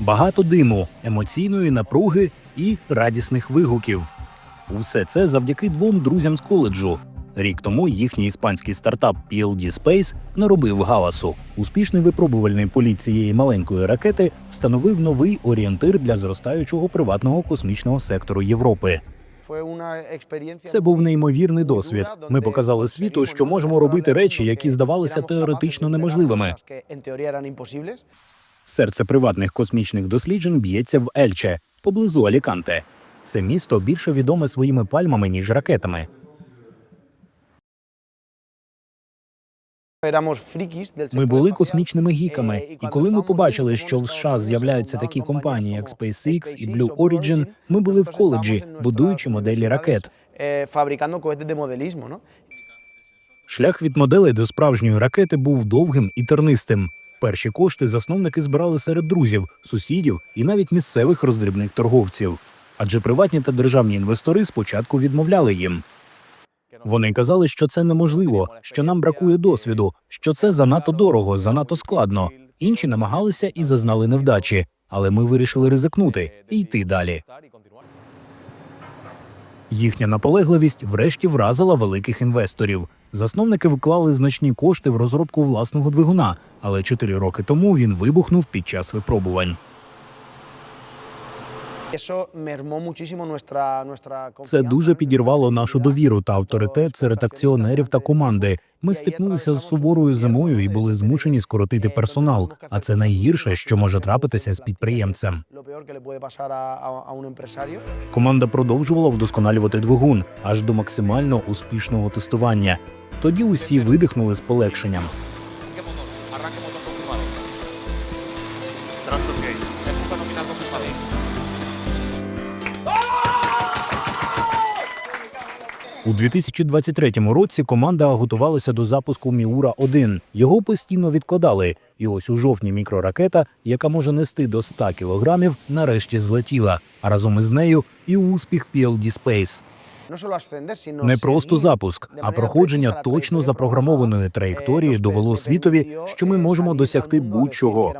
Багато диму, емоційної напруги і радісних вигуків. Усе це завдяки двом друзям з коледжу. Рік тому їхній іспанський стартап PLD Space наробив галасу. Успішний випробувальний політ цієї маленької ракети встановив новий орієнтир для зростаючого приватного космічного сектору Європи. Це був неймовірний досвід. Ми показали світу, що можемо робити речі, які здавалися теоретично неможливими. Серце приватних космічних досліджень б'ється в Ельче, поблизу Аліканте. Це місто більше відоме своїми пальмами, ніж ракетами. Ми були космічними гіками, і коли ми побачили, що в США з'являються такі компанії, як SpaceX і Blue Origin, ми були в коледжі, будуючи моделі ракет. Шлях від моделей до справжньої ракети був довгим і тернистим. Перші кошти засновники збирали серед друзів, сусідів і навіть місцевих роздрібних торговців. Адже приватні та державні інвестори спочатку відмовляли їм. Вони казали, що це неможливо, що нам бракує досвіду, що це занадто дорого, занадто складно. Інші намагалися і зазнали невдачі, але ми вирішили ризикнути і йти далі. Їхня наполегливість врешті вразила великих інвесторів. Засновники вклали значні кошти в розробку власного двигуна, але чотири роки тому він вибухнув під час випробувань. Це дуже підірвало нашу довіру та авторитет серед акціонерів та команди. Ми стикнулися з суворою зимою і були змушені скоротити персонал. А це найгірше, що може трапитися з підприємцем. Команда продовжувала вдосконалювати двигун аж до максимально успішного тестування. Тоді усі видихнули з полегшенням. У 2023 році команда готувалася до запуску Міура 1 Його постійно відкладали. І ось у жовтні мікроракета, яка може нести до 100 кілограмів, нарешті злетіла. А разом із нею і успіх PLD Space. Не просто запуск, а проходження точно запрограмованої траєкторії довело світові, що ми можемо досягти будь-чого.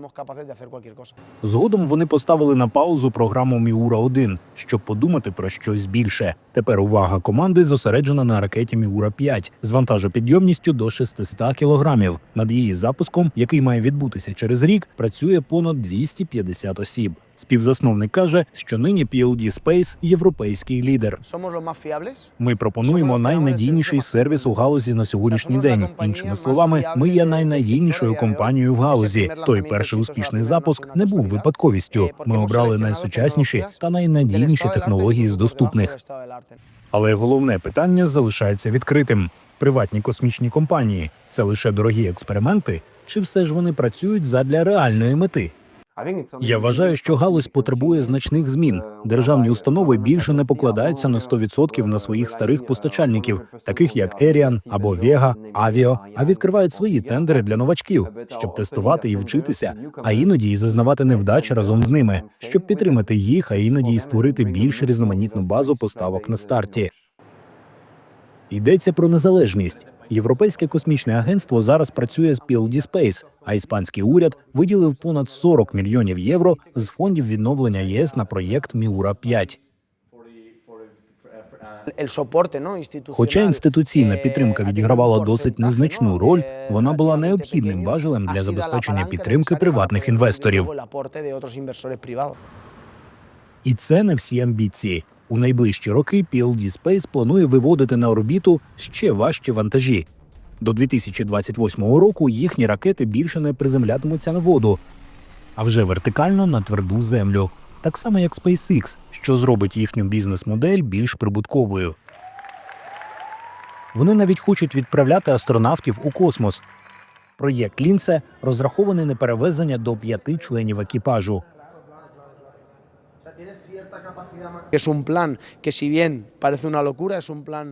Згодом вони поставили на паузу програму Міура 1 щоб подумати про щось більше. Тепер увага команди зосереджена на ракеті Міура 5 з вантажопідйомністю до 600 кілограмів. Над її запуском, який має відбутися через рік, працює понад 250 осіб. Співзасновник каже, що нині PLD Space – європейський лідер. Ми пропонуємо найнадійніший сервіс у галузі на сьогоднішній день. Іншими словами, ми є найнадійнішою компанією в галузі. Той перший успішний запуск не був випадковістю. Ми обрали найсучасніші та найнадійніші технології з доступних. Але головне питання залишається відкритим: приватні космічні компанії це лише дорогі експерименти, чи все ж вони працюють задля реальної мети? Я вважаю, що галузь потребує значних змін. Державні установи більше не покладаються на 100% на своїх старих постачальників, таких як Еріан або Вега, Авіо, а відкривають свої тендери для новачків, щоб тестувати і вчитися, а іноді і зазнавати невдачі разом з ними, щоб підтримати їх, а іноді і створити більш різноманітну базу поставок на старті. Йдеться про незалежність. Європейське космічне агентство зараз працює з PLD Space, а іспанський уряд виділив понад 40 мільйонів євро з фондів відновлення ЄС на проєкт Міура 5 Хоча інституційна підтримка відігравала досить незначну роль, вона була необхідним важелем для забезпечення підтримки приватних інвесторів. І це не всі амбіції. У найближчі роки PLD Space планує виводити на орбіту ще важчі вантажі. До 2028 року їхні ракети більше не приземлятимуться на воду, а вже вертикально на тверду землю, так само як SpaceX, що зробить їхню бізнес-модель більш прибутковою. Вони навіть хочуть відправляти астронавтів у космос. Проєкт Лінце розрахований на перевезення до п'яти членів екіпажу. Es un plan que si bien parece una locura, es un plan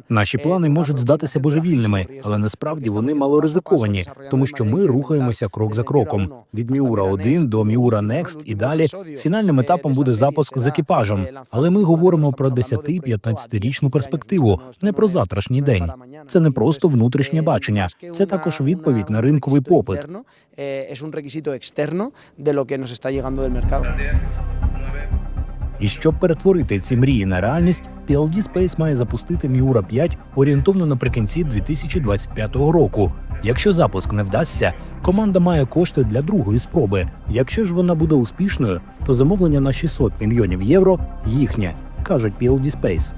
Наші eh, плани можуть здатися божевільними, але насправді porque вони estamos малоризиковані, paso a paso тому що ми рухаємося крок за кроком. 1 Від Міура Miura 1 Next. до Міура Y, Next і el далі. Фінальним eh, етапом буде запуск з será, екіпажем. eh, Але ми говоримо Estamos про hablando de proyecto a 10-15-річну 10-15 перспективу, не no про завтрашній день. Це не просто внутрішнє eh, бачення, це також відповідь на un ринковий попит. interno, eh, es un requisito externo de lo que nos está llegando del mercado. І щоб перетворити ці мрії на реальність, PLD Space має запустити Miura 5 орієнтовно наприкінці 2025 року. Якщо запуск не вдасться, команда має кошти для другої спроби. Якщо ж вона буде успішною, то замовлення на 600 мільйонів євро їхнє, кажуть PLD Space.